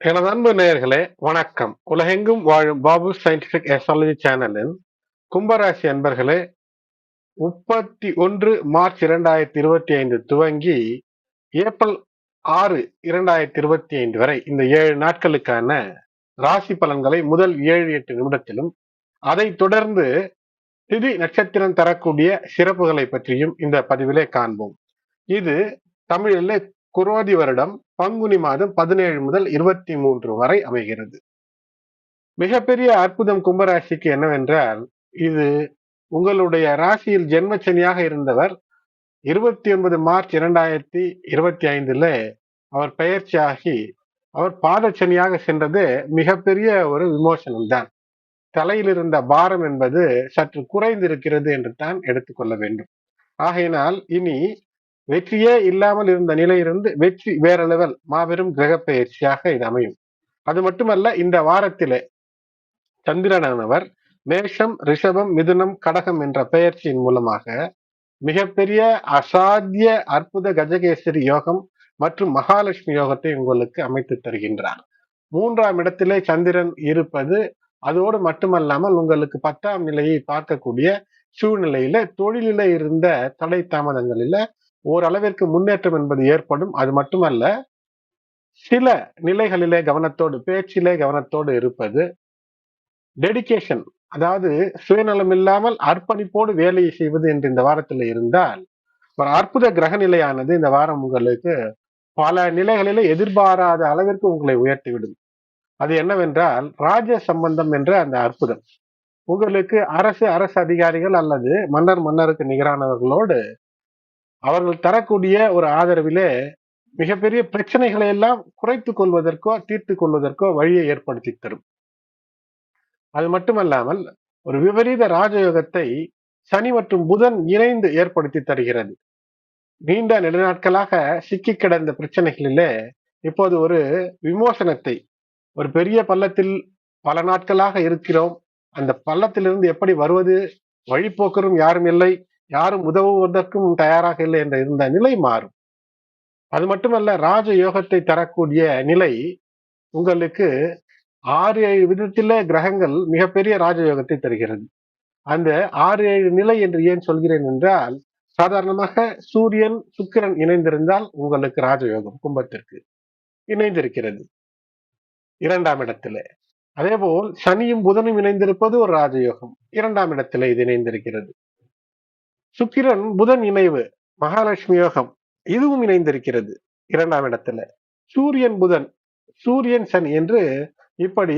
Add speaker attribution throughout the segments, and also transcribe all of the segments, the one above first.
Speaker 1: எனது அன்பு நேயர்களே வணக்கம். உலகெங்கும் வாழும் பாபு சயின்டிபிக் எஸ்ட்ராலஜி சேனலின் கும்பராசி அன்பர்களே முப்பத்தி ஒன்று மார்ச் இரண்டாயிரத்தி இருபத்தி ஐந்து துவங்கி ஏப்ரல் ஆறு இரண்டாயிரத்தி இருபத்தி ஐந்து வரை இந்த ஏழு நாட்களுக்கான ராசி பலன்களை முதல் ஏழு எட்டு நிமிடத்திலும் அதைத் தொடர்ந்து திதி நட்சத்திரம் தரக்கூடிய சிறப்புகளை பற்றியும் இந்த பதிவிலே காண்போம். இது தமிழிலே குரோதி வருடம் பங்குனி மாதம் பதினேழு முதல் இருபத்தி மூன்று வரை அமைகிறது. மிகப்பெரிய அற்புதம் கும்பராசிக்கு என்னவென்றால் இது உங்களுடைய ராசியில் ஜென்மச்சனியாக இருந்தவர் இருபத்தி ஒன்பது மார்ச் இரண்டாயிரத்தி இருபத்தி ஐந்துல அவர் பெயர்ச்சியாகி அவர் பாதச்சனியாக சென்றது மிகப்பெரிய ஒரு விமோசனம் தான் தலையில் இருந்த பாரம் என்பது சற்று குறைந்திருக்கிறது என்று தான் எடுத்துக்கொள்ள வேண்டும். ஆகையினால் இனி வெற்றியே இல்லாமல் இருந்த நிலையிலிருந்து வெற்றி வேற லெவல் மாபெரும் கிரக பயிற்சியாக இது அமையும். அது மட்டுமல்ல இந்த வாரத்திலே சந்திரனானவர் மேஷம் ரிஷபம் மிதுனம் கடகம் என்ற பெயர்ச்சியின் மூலமாக மிகப்பெரிய அசாத்திய அற்புத கஜகேசரி யோகம் மற்றும் மகாலட்சுமி யோகத்தை உங்களுக்கு அமைத்து தருகின்றார். மூன்றாம் இடத்திலே சந்திரன் இருப்பது அதோடு மட்டுமல்லாமல் உங்களுக்கு பத்தாம் நிலையை பார்க்கக்கூடிய சூழ்நிலையில தொழிலில இருந்த தடை தாமதங்களில ஓரளவிற்கு முன்னேற்றம் என்பது ஏற்படும். அது மட்டுமல்ல சில நிலைகளிலே கவனத்தோடு பேச்சிலே கவனத்தோடு இருப்பது டெடிகேஷன் அதாவது சுயநலம் இல்லாமல் அர்ப்பணிப்போடு வேலையை செய்வது என்று இந்த வாரத்தில் இருந்தால் ஒரு அற்புத கிரக நிலையானது இந்த வாரம் உங்களுக்கு பல நிலைகளிலே எதிர்பாராத அளவிற்கு உங்களை உயர்த்திவிடும். அது என்னவென்றால் ராஜ சம்பந்தம் என்ற அந்த அற்புதம். உங்களுக்கு அரசு அரசு அதிகாரிகள் அல்லது மன்னர் மன்னருக்கு நிகரானவர்களோடு அவர்கள் தரக்கூடிய ஒரு ஆதரவிலே மிகப்பெரிய பிரச்சனைகளை எல்லாம் குறைத்துக் கொள்வதற்கோ தீர்த்து கொள்வதற்கோ வழியை ஏற்படுத்தி தரும். அது மட்டுமல்லாமல் ஒரு விபரீத ராஜயோகத்தை சனி மற்றும் புதன் இணைந்து ஏற்படுத்தி தருகிறது. நீண்ட நெடுநாட்களாக சிக்கி கிடந்த பிரச்சனைகளிலே இப்போது ஒரு விமோசனத்தை ஒரு பெரிய பள்ளத்தில் பல நாட்களாக இருக்கிறோம். அந்த பள்ளத்திலிருந்து எப்படி வருவது? வழிபோக்கரும் யாரும் இல்லை. யாரும் உதவுவதற்கும் தயாராக இல்லை என்ற இருந்த நிலை மாறும். அது மட்டுமல்ல ராஜ யோகத்தை தரக்கூடிய நிலை உங்களுக்கு ஆறு ஏழு விதத்தில கிரகங்கள் மிகப்பெரிய ராஜயோகத்தை தருகிறது. அந்த ஆறு ஏழு நிலை என்று ஏன் சொல்கிறேன் என்றால் சாதாரணமாக சூரியன் சுக்கிரன் இணைந்திருந்தால் உங்களுக்கு ராஜயோகம் கும்பத்திற்கு இணைந்திருக்கிறது. இரண்டாம் இடத்துல. அதே போல் சனியும் புதனும் இணைந்திருப்பது ஒரு ராஜயோகம். இரண்டாம் இடத்துல இது இணைந்திருக்கிறது. சுக்கிரன் புதன் இணைவு மகாலட்சுமி யோகம் இதுவும் இணைந்திருக்கிறது. இரண்டாம் இடத்துல. சூரியன் புதன் சூரியன் சனி என்று இப்படி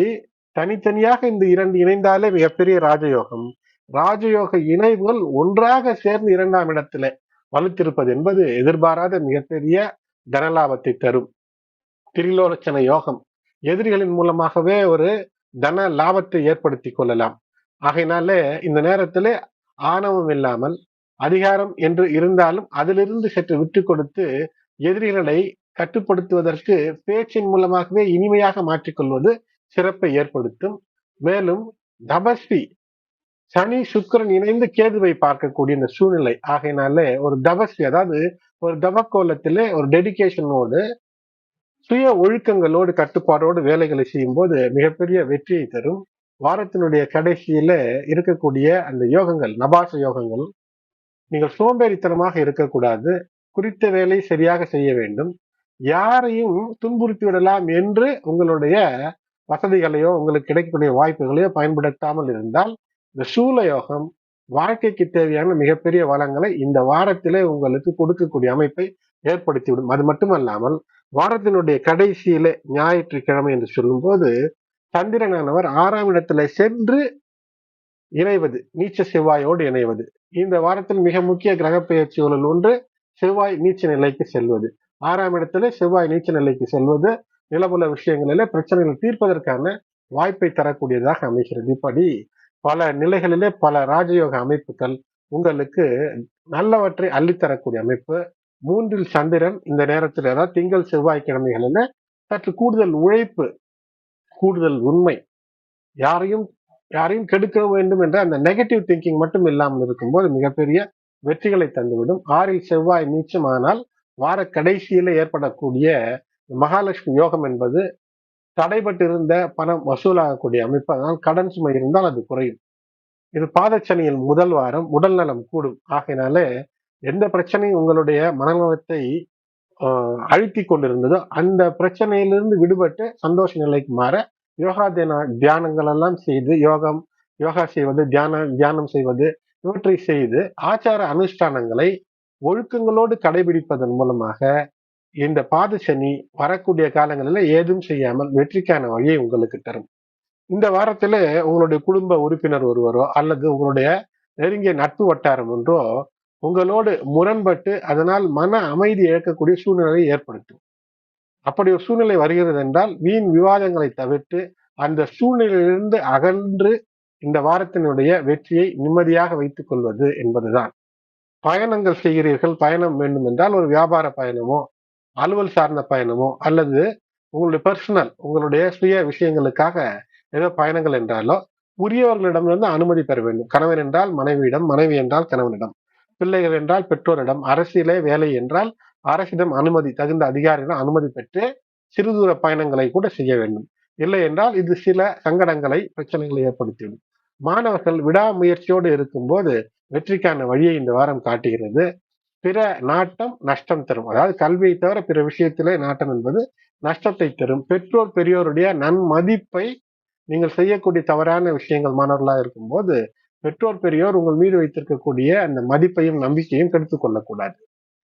Speaker 1: தனித்தனியாக இந்த இரண்டு இணைந்தாலே மிகப்பெரிய ராஜயோகம். ராஜயோக இணைவுகள் ஒன்றாக சேர்ந்து இரண்டாம் இடத்துல வலுத்திருப்பது என்பது எதிர்பாராத மிகப்பெரிய தனலாபத்தை தரும். திரிலோலட்சண யோகம் எதிரிகளின் மூலமாகவே ஒரு தன லாபத்தை ஏற்படுத்தி கொள்ளலாம். ஆகையினாலே இந்த நேரத்தில் ஆணவம் இல்லாமல் அதிகாரம் என்று இருந்தாலும் அதிலிருந்து சற்று விட்டு கொடுத்து எதிரிகளை கட்டுப்படுத்துவதற்கு பேச்சின் மூலமாகவே இனிமையாக மாற்றிக்கொள்வது சிறப்பை ஏற்படுத்தும். மேலும் தபஸ்வி சனி சுக்கரன் இணைந்து கேதுவை பார்க்கக்கூடிய இந்த சூழ்நிலை. ஆகையினாலே ஒரு தபஸ்வி அதாவது ஒரு தபக்கோலத்திலே ஒரு டெடிக்கேஷனோடு சுய ஒழுக்கங்களோடு கட்டுப்பாடோடு வேலைகளை செய்யும் போது மிகப்பெரிய வெற்றியை தரும். வாரத்தினுடைய கடைசியில இருக்கக்கூடிய அந்த யோகங்கள் நபாச யோகங்கள் நீங்கள் சோம்பேறித்தனமாக இருக்கக்கூடாது. குறித்த வேலை சரியாக செய்ய வேண்டும். யாரையும் துன்புறுத்தி விடலாம் என்று உங்களுடைய வசதிகளையோ உங்களுக்கு கிடைக்கக்கூடிய வாய்ப்புகளையோ பயன்படுத்தாமல் இருந்தால் இந்த சூல யோகம் வாழ்க்கைக்கு தேவையான மிகப்பெரிய வளங்களை இந்த வாரத்திலே உங்களுக்கு கொடுக்கக்கூடிய அமைப்பை ஏற்படுத்திவிடும். அது மட்டுமல்லாமல் வாரத்தினுடைய கடைசியிலே ஞாயிற்றுக்கிழமை என்று சொல்லும்போது சந்திரனானவர் ஆறாம் இடத்துல சென்று இணைவது நீச்ச செவ்வாயோடு இணைவது. இந்த வாரத்தில் மிக முக்கிய கிரக பயிற்சிகளில் ஒன்று செவ்வாய் நீச்ச நிலைக்கு செல்வது. ஆறாம் இடத்துல செவ்வாய் நீச்ச நிலைக்கு செல்வது. நிலபுல விஷயங்களில பிரச்சனைகளை தீர்ப்பதற்கான வாய்ப்பை தரக்கூடியதாக அமைகிறது. இப்படி பல நிலைகளிலே பல ராஜயோக அமைப்புகள் உங்களுக்கு நல்லவற்றை அள்ளித்தரக்கூடிய அமைப்பு. மூன்றில் சந்திரன் இந்த நேரத்தில் அதாவது திங்கள் செவ்வாய்க்கிழமைகளில் சற்று கூடுதல் உழைப்பு கூடுதல் உண்மை யாரையும் யாரையும் கெடுக்க வேண்டும் என்ற அந்த நெகட்டிவ் திங்கிங் மட்டும் இல்லாமல் இருக்கும்போது மிகப்பெரிய வெற்றிகளை தந்துவிடும். ஆறில் செவ்வாய் நீச்சமானால் வார கடைசியில ஏற்படக்கூடிய மகாலட்சுமி யோகம் என்பது தடைபட்டிருந்த பணம் வசூலாகக்கூடிய அமைப்பு. அதனால் கடன் சுமை இருந்தால் அது குறையும். இது பாதச்சனியில் முதல் வாரம் உடல் நலம் கூடும். ஆகையினாலே எந்த பிரச்சனையும் உங்களுடைய மனநலத்தை அழுத்தி கொண்டிருந்ததோ அந்த பிரச்சனையிலிருந்து விடுபட்டு சந்தோஷ நிலைக்கு மாற யோகா தின தியானங்கள் எல்லாம் செய்து யோகம் யோகா செய்வது தியான தியானம் செய்வது இவற்றை செய்து ஆச்சார அனுஷ்டானங்களை ஒழுக்கங்களோடு கடைபிடிப்பதன் மூலமாக இந்த பாதசனி வரக்கூடிய காலங்களில் ஏதும் செய்யாமல் வெற்றிக்கான வழியை உங்களுக்கு தரும். இந்த வாரத்தில் உங்களுடைய குடும்ப உறுப்பினர் ஒருவரோ அல்லது உங்களுடைய நெருங்கிய நட்பு வட்டாரம் ஒன்றோ உங்களோடு முரண்பட்டு அதனால் மன அமைதி இழக்கக்கூடிய சூழ்நிலையை ஏற்படுத்தும். அப்படி ஒரு சூழ்நிலை வருகிறது என்றால் வீண் விவாதங்களை தவிர்த்து அந்த சூழ்நிலையிலிருந்து அகன்று இந்த வாரத்தினுடைய வெற்றியை நிம்மதியாக வைத்துக் கொள்வது என்பதுதான். பயணங்கள் செய்கிறீர்கள் பயணம் வேண்டும் என்றால் ஒரு வியாபார பயணமோ அலுவல் சார்ந்த பயணமோ அல்லது உங்களுடைய பர்சனல் உங்களுடைய சுய விஷயங்களுக்காக ஏதோ பயணங்கள் என்றாலோ உரியவர்களிடமிருந்து அனுமதி பெற வேண்டும். கணவன் என்றால் மனைவியிடம் மனைவி என்றால் கணவனிடம். பிள்ளைகள் என்றால் பெற்றோரிடம். அரசியலே வேலை என்றால் அரசிடம் அனுமதி தகுந்த அதிகாரியிடம் அனுமதி பெற்று சிறு தூர பயணங்களை கூட செய்ய வேண்டும். இல்லை என்றால் இது சில சங்கடங்களை பிரச்சனைகளை ஏற்படுத்திவிடும். மாணவர்கள் விடாமுயற்சியோடு இருக்கும்போது வெற்றிக்கான வழியை இந்த வாரம் காட்டுகிறது. பிற நாட்டம் நஷ்டம் தரும். அதாவது கல்வியை தவிர பிற விஷயத்திலே நாட்டம் என்பது நஷ்டத்தை தரும். பெற்றோர் பெரியோருடைய நன்மதிப்பை நீங்கள் செய்யக்கூடிய தவறான விஷயங்கள் மாணவர்களாக இருக்கும்போது பெற்றோர் பெரியோர் உங்கள் மீது வைத்திருக்கக்கூடிய அந்த மதிப்பையும் நம்பிக்கையும் கெடுத்துக் கொள்ளக்கூடாது.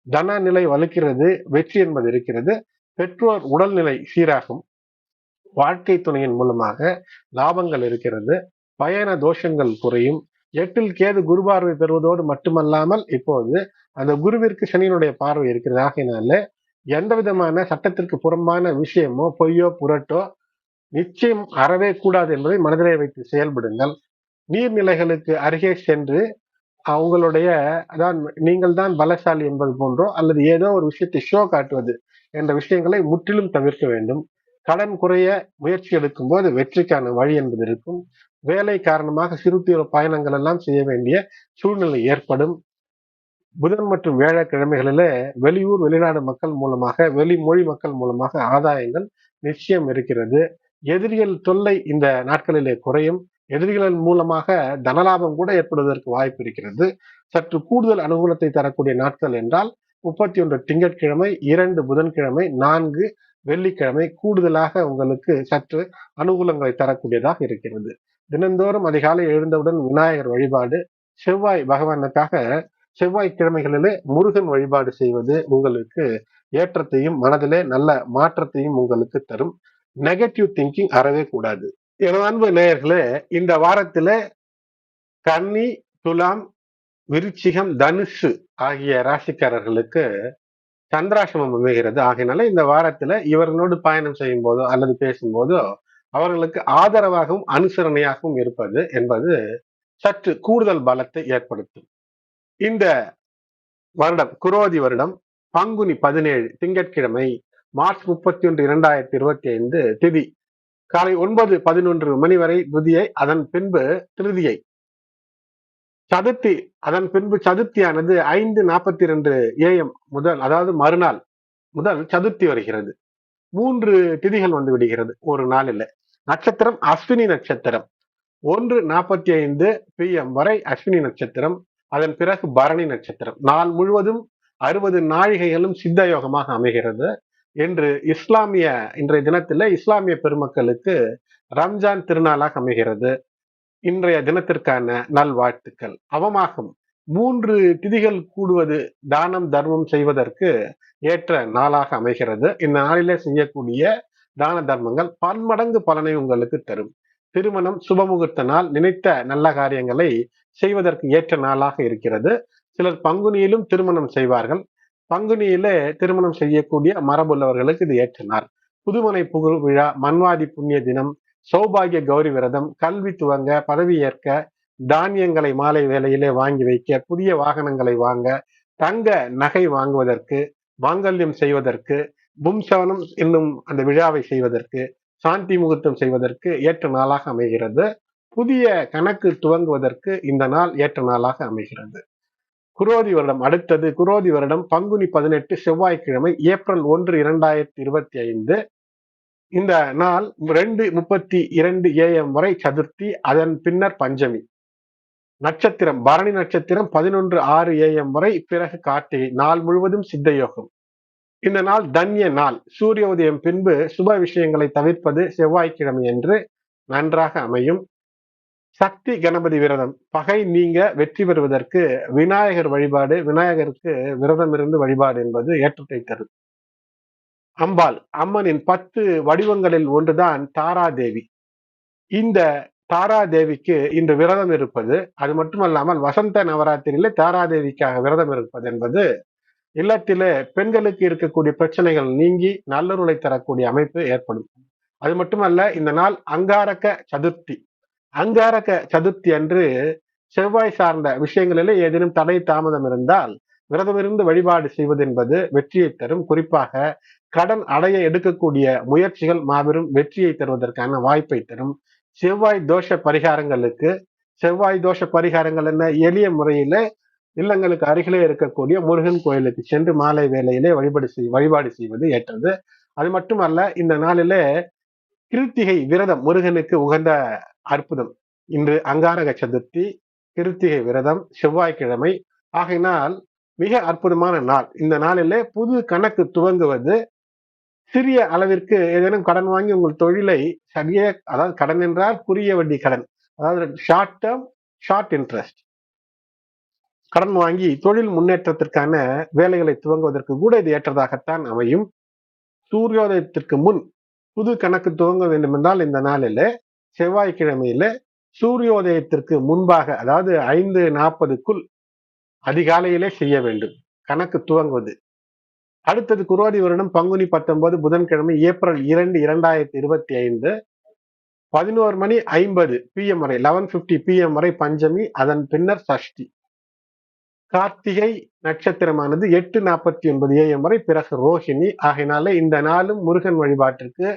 Speaker 1: தன நிலை வலுக்கிறது வெற்றி என்பது இருக்கிறது. பெற்றோர் உடல்நிலை சீராகும். வாழ்க்கை துணையின் மூலமாக லாபங்கள் இருக்கிறது. பயண தோஷங்கள் குறையும். எட்டில் கேது குரு பார்வை பெறுவதோடு மட்டுமல்லாமல் இப்போது அந்த குருவிற்கு சனியினுடைய பார்வை இருக்கிறது. ஆகையினால எந்த விதமான சட்டத்திற்கு புறம்பான விஷயமோ பொய்யோ புரட்டோ நிச்சயம் அறவே கூடாது என்பதை மனதிலே வைத்து செயல்படுங்கள். நீர்நிலைகளுக்கு அருகே சென்று அவங்களுடைய அதான் நீங்கள் தான் பலசாலி என்பது போன்றோ அல்லது ஏதோ ஒரு விஷயத்தை ஷோ காட்டுவது என்ற விஷயங்களை முற்றிலும் தவிர்க்க வேண்டும். கடன் குறைய முயற்சி எடுக்கும் போது வெற்றிக்கான வழி என்பது இருக்கும். வேலை காரணமாக சிறு தீவிர பயணங்கள் எல்லாம் செய்ய வேண்டிய சூழ்நிலை ஏற்படும். புதன் மற்றும் வியாழக்கிழமைகளிலே வெளியூர் வெளிநாடு மக்கள் மூலமாக வெளி மொழி மக்கள் மூலமாக ஆதாயங்கள் நிச்சயம் இருக்கிறது. எதிரிகள் தொல்லை இந்த நாட்களிலே குறையும். எதிரிகளின் மூலமாக தனலாபம் கூட ஏற்படுவதற்கு வாய்ப்பு இருக்கிறது. சற்று கூடுதல் அனுகூலத்தை தரக்கூடிய நாட்கள் என்றால் முப்பத்தி ஒன்று திங்கட்கிழமை இரண்டு புதன்கிழமை நான்கு வெள்ளிக்கிழமை கூடுதலாக உங்களுக்கு சற்று அனுகூலங்களை தரக்கூடியதாக இருக்கிறது. தினந்தோறும் அதிகாலை எழுந்தவுடன் விநாயகர் வழிபாடு செவ்வாய் பகவானுக்காக செவ்வாய் கிழமைகளிலே முருகன் வழிபாடு செய்வது உங்களுக்கு ஏற்றத்தையும் மனதிலே நல்ல மாற்றத்தையும் உங்களுக்கு தரும். நெகட்டிவ் திங்கிங் அறவே கூடாது. எனது அன்பு நேயர்களே இந்த வாரத்துல கன்னி துலாம் விருச்சிகம் தனுஷு ஆகிய ராசிக்காரர்களுக்கு சந்திராசிரமம் அமைகிறது. ஆகையினால இந்த வாரத்துல இவர்களோடு பயணம் செய்யும் போதோ அல்லது பேசும்போதோ அவர்களுக்கு ஆதரவாகவும் அனுசரணையாகவும் இருப்பது என்பது சற்று கூடுதல் பலத்தை ஏற்படுத்தும். இந்த வருடம் குரோதி வருடம் பங்குனி பதினேழு திங்கட்கிழமை மார்ச் முப்பத்தி ஒன்று இரண்டாயிரத்தி இருபத்தி ஐந்து திதி காலை ஒன்பது பதினொன்று மணி வரை துதியை அதன் பின்பு திருதியை. சதுர்த்தி அதன் பின்பு சதுர்த்தியானது ஐந்து நாற்பத்தி ரெண்டு ஏஎம் முதல் அதாவது மறுநாள் முதல் சதுர்த்தி வருகிறது. மூன்று திதிகள் வந்து விடுகிறது ஒரு நாளில் நட்சத்திரம் அஸ்வினி நட்சத்திரம். ஒன்று நாற்பத்தி ஐந்து பி எம் வரை அஸ்வினி நட்சத்திரம் அதன் பிறகு பரணி நட்சத்திரம். நாள் முழுவதும் அறுபது நாழிகைகளும் சித்த யோகமாக அமைகிறது. என்று இஸ்லாமிய இன்றைய தினத்தில் இஸ்லாமிய பெருமக்களுக்கு ரம்ஜான் திருநாளாக அமைகிறது. இன்றைய தினத்திற்கான நல்வாழ்த்துக்கள். அவமாகும். மூன்று திதிகள் கூடுவது தானம் தர்மம் செய்வதற்கு ஏற்ற நாளாக அமைகிறது. இந்த நாளிலே செய்யக்கூடிய தான தர்மங்கள் பன்மடங்கு பலனை உங்களுக்கு தரும். திருமணம் சுபமுகூர்த்த நாள் நினைத்த நல்ல காரியங்களை செய்வதற்கு ஏற்ற நாளாக இருக்கிறது. சிலர் பங்குனியிலும் திருமணம் செய்வார்கள். பங்குனியில திருமணம் செய்யக்கூடிய மரபுள்ளவர்களுக்கு இது ஏற்றினார். புதுமனை புகழ் விழா மன்வாதி புண்ணிய தினம் சௌபாகிய கௌரி விரதம் கல்வி துவங்க பதவி ஏற்க தானியங்களை மாலை வேலையிலே வாங்கி வைக்க புதிய வாகனங்களை வாங்க தங்க நகை வாங்குவதற்கு மாங்கல்யம் செய்வதற்கு பும்சவனம் என்னும் அந்த விழாவை செய்வதற்கு சாந்தி முகூர்த்தம் செய்வதற்கு ஏற்ற நாளாக அமைகிறது. புதிய கணக்கு துவங்குவதற்கு இந்த நாள் ஏற்ற நாளாக அமைகிறது. குரோதி வருடம் அடுத்தது குரோதி வருடம் பங்குனி பதினெட்டு செவ்வாய்க்கிழமை ஏப்ரல் ஒன்று இரண்டாயிரத்தி இருபத்தி ஐந்து. இந்த நாள் ரெண்டு முப்பத்தி இரண்டு ஏஎம் வரை சதுர்த்தி அதன் பின்னர் பஞ்சமி. நட்சத்திரம் பரணி நட்சத்திரம் பதினொன்று ஆறு ஏஎம் வரை பிறகு கார்த்திகை நாள் முழுவதும் சித்தயோகம். இந்த நாள் தன்ய நாள். சூரிய உதயம் பின்பு சுப விஷயங்களை தவிர்ப்பது செவ்வாய்க்கிழமை என்று நன்றாக அமையும். சக்தி கணபதி விரதம். பகை நீங்க வெற்றி பெறுவதற்கு விநாயகர் வழிபாடு விநாயகருக்கு விரதம் இருந்து வழிபாடு என்பது ஏற்றத்தை தரும். அம்பாள் அம்மனின் பத்து வடிவங்களில் ஒன்றுதான் தாராதேவி. இந்த தாராதேவிக்கு இன்று விரதம் இருப்பது அது மட்டுமல்லாமல் வசந்த நவராத்திரியில தாராதேவிக்காக விரதம் இருப்பது என்பது இல்லத்திலே பெண்களுக்கு இருக்கக்கூடிய பிரச்சனைகள் நீங்கி நல்லொருளை தரக்கூடிய அமைப்பு ஏற்படும். அது மட்டுமல்ல இந்த நாள் அங்காரக சதுர்த்தி. அங்காரக சதுர்த்தி அன்று செவ்வாய் சார்ந்த விஷயங்களிலே ஏதேனும் தடை தாமதம் இருந்தால் விரதமிருந்து வழிபாடு செய்வது என்பது வெற்றியை தரும். குறிப்பாக கடன் அடைய எடுக்கக்கூடிய முயற்சிகள் மாபெரும் வெற்றியை தருவதற்கான வாய்ப்பை தரும். செவ்வாய் தோஷ பரிகாரங்களுக்கு செவ்வாய் தோஷ பரிகாரங்கள் என்ன? எளிய முறையில இல்லங்களுக்கு அருகிலே இருக்கக்கூடிய முருகன் கோயிலுக்கு சென்று மாலை வேலையிலே வழிபாடு செய் வழிபாடு செய்வது ஏற்றது. அது மட்டுமல்ல இந்த நாளிலே கிருத்திகை விரதம் முருகனுக்கு உகந்த அற்புதம். இன்று அங்காரக சதுர்த்தி கிருத்திகை விரதம் செவ்வாய்க்கிழமை. ஆகையினால் மிக அற்புதமான நாள். இந்த நாளில் புது கணக்கு துவங்குவது சிறிய அளவிற்கு ஏதேனும் கடன் வாங்கி உங்கள் தொழிலை சரிய அதாவது கடன் என்றால் குறுகிய வட்டி கடன். அதாவது ஷார்ட் டேர்ம் ஷார்ட் இன்ட்ரெஸ்ட் கடன் வாங்கி தொழில் முன்னேற்றத்திற்கான வேலைகளை துவங்குவதற்கு கூட இது ஏற்றதாகத்தான் அமையும். சூரியோதயத்திற்கு முன் புது கணக்கு துவங்க வேண்டும் என்றால் இந்த நாளில் செவ்வாய்க்கிழமையில சூரியோதயத்திற்கு முன்பாக அதாவது ஐந்து நாற்பதுக்குள் அதிகாலையிலே செய்ய வேண்டும். கணக்கு துவங்குவது. அடுத்தது குரோதி வருடம் பங்குனி பத்தொன்பது புதன்கிழமை ஏப்ரல் இரண்டு இரண்டாயிரத்தி இருபத்தி ஐந்து பதினோரு மணி ஐம்பது பிஎம் வரை லெவன் பிப்டி பிஎம் வரை பஞ்சமி அதன் பின்னர் சஷ்டி. கார்த்திகை நட்சத்திரமானது எட்டு நாற்பத்தி ஒன்பது ஏஎம் வரை பிறகு ரோஹிணி. ஆகையினால இந்த நாளும் முருகன் வழிபாட்டிற்கு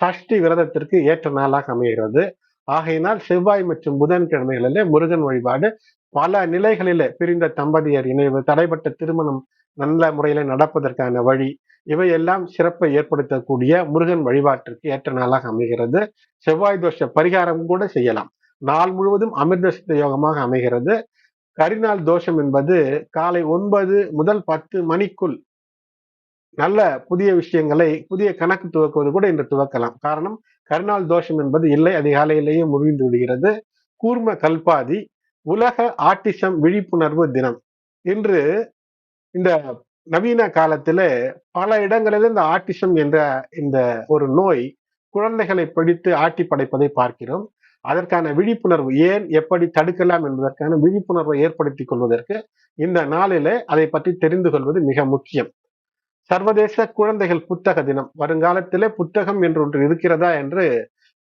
Speaker 1: சஷ்டி விரதத்திற்கு ஏற்ற நாளாக அமைகிறது. ஆகையினால் செவ்வாய் மற்றும் புதன் கிழமைகளிலே முருகன் வழிபாடு பல நிலைகளிலே பிரிந்த தம்பதியர் இணைவு தடைப்பட்ட திருமணம் நல்ல முறையில நடப்பதற்கான வழி இவையெல்லாம் சிறப்பை ஏற்படுத்தக்கூடிய முருகன் வழிபாட்டிற்கு ஏற்ற நாளாக அமைகிறது. செவ்வாய் தோஷ பரிகாரம் கூட செய்யலாம். நாள் முழுவதும் அமிர்தசித்த யோகமாக அமைகிறது. கரிநாள் தோஷம் என்பது காலை ஒன்பது முதல் பத்து மணிக்குள் நல்ல புதிய விஷயங்களை புதிய கணக்கு துவக்குவது கூட இன்று துவக்கலாம். காரணம் கருணால் தோஷம் என்பது இல்லை அதிகாலையிலேயே முடிந்து விடுகிறது. கூர்ம கல்பாதி உலக ஆட்டிசம் விழிப்புணர்வு தினம். இன்று இந்த நவீன காலத்தில் பல இடங்களில் இந்த ஆட்டிசம் என்ற இந்த ஒரு நோய் குழந்தைகளை பிடித்து ஆட்டி படைப்பதை பார்க்கிறோம். அதற்கான விழிப்புணர்வு ஏன் எப்படி தடுக்கலாம் என்பதற்கான விழிப்புணர்வை ஏற்படுத்திக் கொள்வதற்கு இந்த நாளிலே அதை பற்றி தெரிந்து கொள்வது மிக முக்கியம். சர்வதேச குழந்தைகள் புத்தக தினம். வருங்காலத்திலே புத்தகம் என்று ஒன்று இருக்கிறதா என்று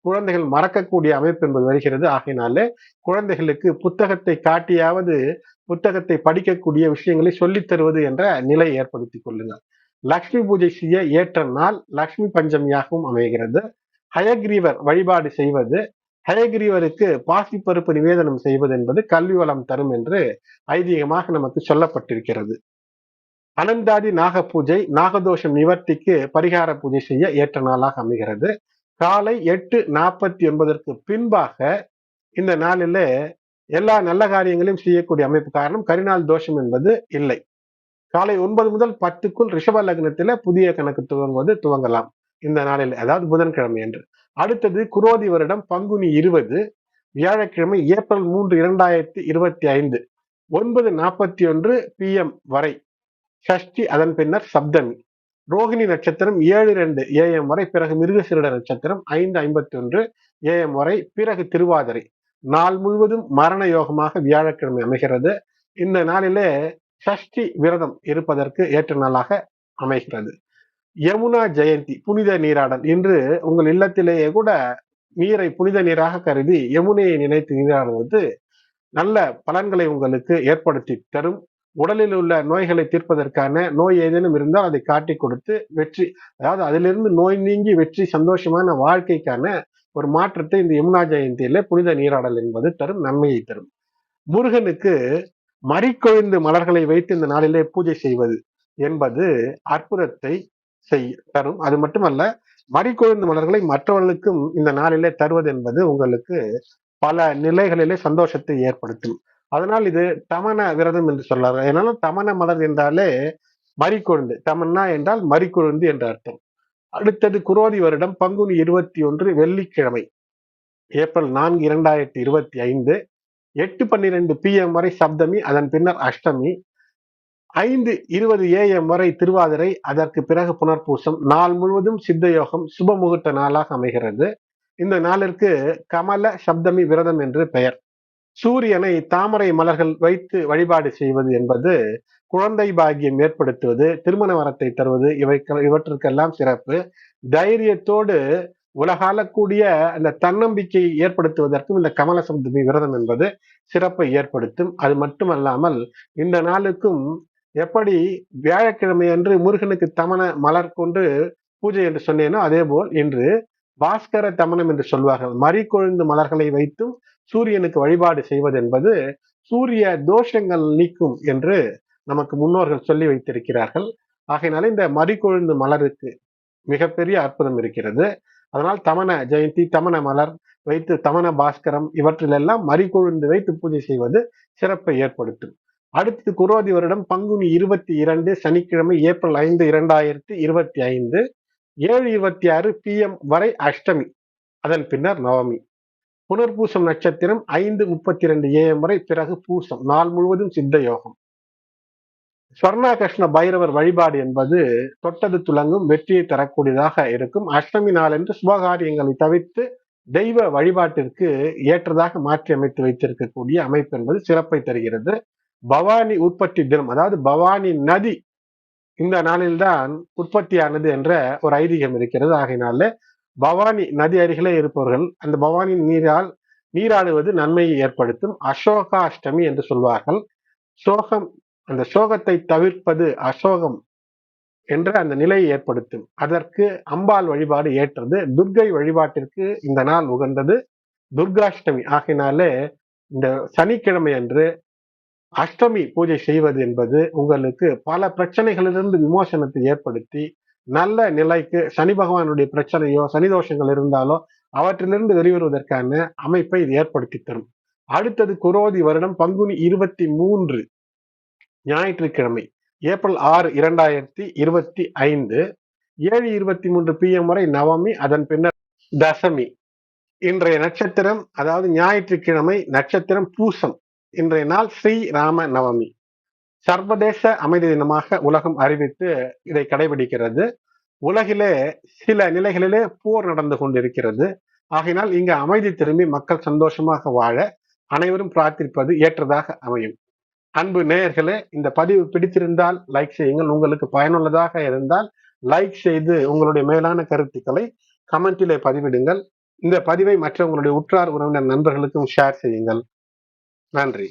Speaker 1: குழந்தைகள் மறக்கக்கூடிய அமைப்பு என்பது வருகிறது. ஆகையினாலே குழந்தைகளுக்கு புத்தகத்தை காட்டியாவது புத்தகத்தை படிக்கக்கூடிய விஷயங்களை சொல்லித் தருவது என்ற நிலை ஏற்படுத்திக் கொள்ளுங்கள். லக்ஷ்மி பூஜை செய்ய ஏற்ற நாள் லக்ஷ்மி பஞ்சமியாகவும் அமைகிறது. ஹயக்ரீவர் வழிபாடு செய்வது ஹயகிரிவருக்கு பாசிப்பருப்பு நிவேதனம் செய்வது என்பது கல்வி வளம் தரும் என்று ஐதீகமாக நமக்கு சொல்லப்பட்டிருக்கிறது. அனந்தாதி நாக பூஜை நாகதோஷம் நிவர்த்திக்கு பரிகார பூஜை செய்ய ஏற்ற நாளாக அமைகிறது. காலை எட்டு நாற்பத்தி ஒன்பதற்கு பின்பாக இந்த நாளில் எல்லா நல்ல காரியங்களையும் செய்யக்கூடிய அமைப்பு காரணம் கரிநாள் தோஷம் என்பது இல்லை. காலை ஒன்பது முதல் பத்துக்குள் ரிஷப லக்னத்தில புதிய கணக்கு துவங்குவது துவங்கலாம். இந்த நாளில் அதாவது புதன்கிழமை என்று அடுத்தது குரோதி வருடம் பங்குனி இருபது வியாழக்கிழமை ஏப்ரல் மூன்று இரண்டாயிரத்தி இருபத்தி ஐந்து ஒன்பது நாற்பத்தி ஒன்று பிஎம் வரை. சஷ்டி அதன் பின்னர் சப்தமி. ரோகிணி நட்சத்திரம் ஏழு ரெண்டு ஏஎம் வரை பிறகு மிருகசிருட நட்சத்திரம் ஐந்து ஐம்பத்தி ஒன்று ஏஎம் வரை பிறகு திருவாதிரை. நாள் முழுவதும் மரண யோகமாக வியாழக்கிழமை அமைகிறது. இந்த நாளிலே சஷ்டி விரதம் இருப்பதற்கு ஏற்ற நாளாக அமைகிறது. யமுனா ஜெயந்தி புனித நீராடல். இன்று உங்கள் இல்லத்திலேயே கூட நீரை புனித நீராக கருதி யமுனையை நினைத்து நீராடுவது நல்ல பலன்களை உங்களுக்கு ஏற்படுத்தி தரும். உடலில் உள்ள நோய்களை தீர்ப்பதற்கான நோய் ஏதேனும் இருந்தால் அதை காட்டி கொடுத்து வெற்றி அதாவது அதிலிருந்து நோய் நீங்கி வெற்றி சந்தோஷமான வாழ்க்கைக்கான ஒரு மாற்றத்தை இந்த யமுனா ஜெயந்தியில புனித நீராடல் என்பது தரும் நன்மையை தரும். முருகனுக்கு மறிக்கொழுந்து மலர்களை வைத்து இந்த நாளிலே பூஜை செய்வது என்பது அற்புதத்தை செய் தரும். அது மட்டுமல்ல மறிக்கொழுந்து மலர்களை மற்றவர்களுக்கும் இந்த நாளிலே தருவது என்பது உங்களுக்கு பல நிலைகளிலே சந்தோஷத்தை ஏற்படுத்தும். அதனால் இது தமன விரதம் என்று சொல்லார் ஏன்னா தமன மலர் என்றாலே மறிக்கொழுந்து. தமன்னா என்றால் மறிக்கொழுந்து என்ற அர்த்தம். அடுத்தது குரோதி வருடம் பங்குனி இருபத்தி ஒன்று வெள்ளிக்கிழமை ஏப்ரல் நான்கு இரண்டாயிரத்தி இருபத்தி ஐந்து எட்டு பன்னிரெண்டு பி எம் வரை சப்தமி அதன் பின்னர் அஷ்டமி ஐந்து இருபது ஏஎம் வரை திருவாதிரை அதற்கு பிறகு புனர்பூசம் நாள் முழுவதும் சித்தயோகம் சுப முகூர்த்த நாளாக அமைகிறது. இந்த நாளிற்கு கமல சப்தமி விரதம் என்று பெயர். சூரியனை தாமரை மலர்கள் வைத்து வழிபாடு செய்வது என்பது குழந்தை பாகியம் ஏற்படுத்துவது திருமண வரத்தை தருவது இவை இவற்றுக்கெல்லாம் சிறப்பு. தைரியத்தோடு உலகாலக்கூடிய அந்த தன்னம்பிக்கை ஏற்படுத்துவதற்கும் இந்த கமல சப்தமி விரதம் என்பது சிறப்பை ஏற்படுத்தும். அது மட்டுமல்லாமல் இந்த நாளுக்கும் எப்படி வியாழக்கிழமை அன்று முருகனுக்கு தமன மலர் கொண்டு பூஜை என்று சொன்னேனோ அதே போல் இன்று பாஸ்கர தமனம் என்று சொல்வார்கள். மறிக்கொழுந்து மலர்களை வைத்தும் சூரியனுக்கு வழிபாடு செய்வது என்பது சூரிய தோஷங்கள் நீக்கும் என்று நமக்கு முன்னோர்கள் சொல்லி வைத்திருக்கிறார்கள். ஆகையினால இந்த மறிகொழுந்து மலருக்கு மிகப்பெரிய அற்புதம் இருக்கிறது. அதனால் தமன ஜெயந்தி தமன மலர் வைத்து தமன பாஸ்கரம் இவற்றிலெல்லாம் மறிக்கொழுந்து வைத்து பூஜை செய்வது சிறப்பை ஏற்படுத்தும். அடுத்து குரோதி வருடம் பங்குனி இருபத்தி இரண்டு சனிக்கிழமை ஏப்ரல் ஐந்து இரண்டாயிரத்தி இருபத்தி ஐந்து ஏழு இருபத்தி ஆறு பி எம் வரை அஷ்டமி அதன் பின்னர் நவமி. புனர்பூசம் நட்சத்திரம் ஐந்து முப்பத்தி ரெண்டு ஏஎம் வரை பிறகு பூசம். நாள் முழுவதும் சித்த யோகம் ஸ்வர்ணாகிருஷ்ண பைரவர் வழிபாடு என்பது தொட்டது துலங்கும் வெற்றியை தரக்கூடியதாக இருக்கும். அஷ்டமி நாள் என்று சுபகாரியங்களை தவிர்த்து தெய்வ வழிபாட்டிற்கு ஏற்றதாக மாற்றி அமைத்து வைத்திருக்கக்கூடிய அமைப்பு என்பது சிறப்பை தருகிறது. பவானி உற்பத்தி தினம் அதாவது பவானி நதி இந்த நாளில்தான் உற்பத்தியானது என்ற ஒரு ஐதீகம் இருக்கிறது. ஆகையினால பவானி நதி அருகிலே இருப்பவர்கள் அந்த பவானி நீரால் நீராடுவது நன்மையை ஏற்படுத்தும். அசோகா அஷ்டமி என்று சொல்வார்கள். சோகம் அந்த சோகத்தை தவிர்ப்பது அசோகம் என்ற அந்த நிலையை ஏற்படுத்தும். அதற்கு அம்பாள் வழிபாடு ஏற்றது. துர்கை வழிபாட்டிற்கு இந்த நாள் உகந்தது. துர்காஷ்டமி ஆகினாலே இந்த சனிக்கிழமை அன்று அஷ்டமி பூஜை செய்வது என்பது உங்களுக்கு பல பிரச்சனைகளிலிருந்து விமோசனத்தை ஏற்படுத்தி நல்ல நிலைக்கு சனி பகவானுடைய பிரச்சனையோ சனி தோஷங்கள் இருந்தாலோ அவற்றிலிருந்து வெளிவருவதற்கான அமைப்பை இது ஏற்படுத்தி தரும். அடுத்தது குரோதி வருடம் பங்குனி இருபத்தி மூன்று ஞாயிற்றுக்கிழமை ஏப்ரல் ஆறு இரண்டாயிரத்தி இருபத்தி ஐந்து ஏழு இருபத்தி மூன்று பி எம் வரை நவமி அதன் பின்னர் தசமி. இன்றைய நட்சத்திரம் அதாவது ஞாயிற்றுக்கிழமை நட்சத்திரம் பூசம். இன்றைய நாள் ஸ்ரீ ராம நவமி. சர்வதேச அமைதி தினமாக உலகம் அறிவித்து இதை கடைபிடிக்கிறது. உலகிலே சில நிலைகளிலே போர் நடந்து கொண்டிருக்கிறது. ஆகையினால் இங்கு அமைதி திரும்பி மக்கள் சந்தோஷமாக வாழ அனைவரும் பிரார்த்திப்பது ஏற்றதாக அமையும். அன்பு நேயர்களே இந்த பதிவு பிடித்திருந்தால் லைக் செய்யுங்கள். உங்களுக்கு பயனுள்ளதாக இருந்தால் லைக் செய்து உங்களுடைய மேலான கருத்துக்களை கமெண்டிலே பதிவிடுங்கள். இந்த பதிவை மற்றவங்களுடைய உற்றார் உறவினர் நண்பர்களுக்கும் ஷேர் செய்யுங்கள். நன்றி.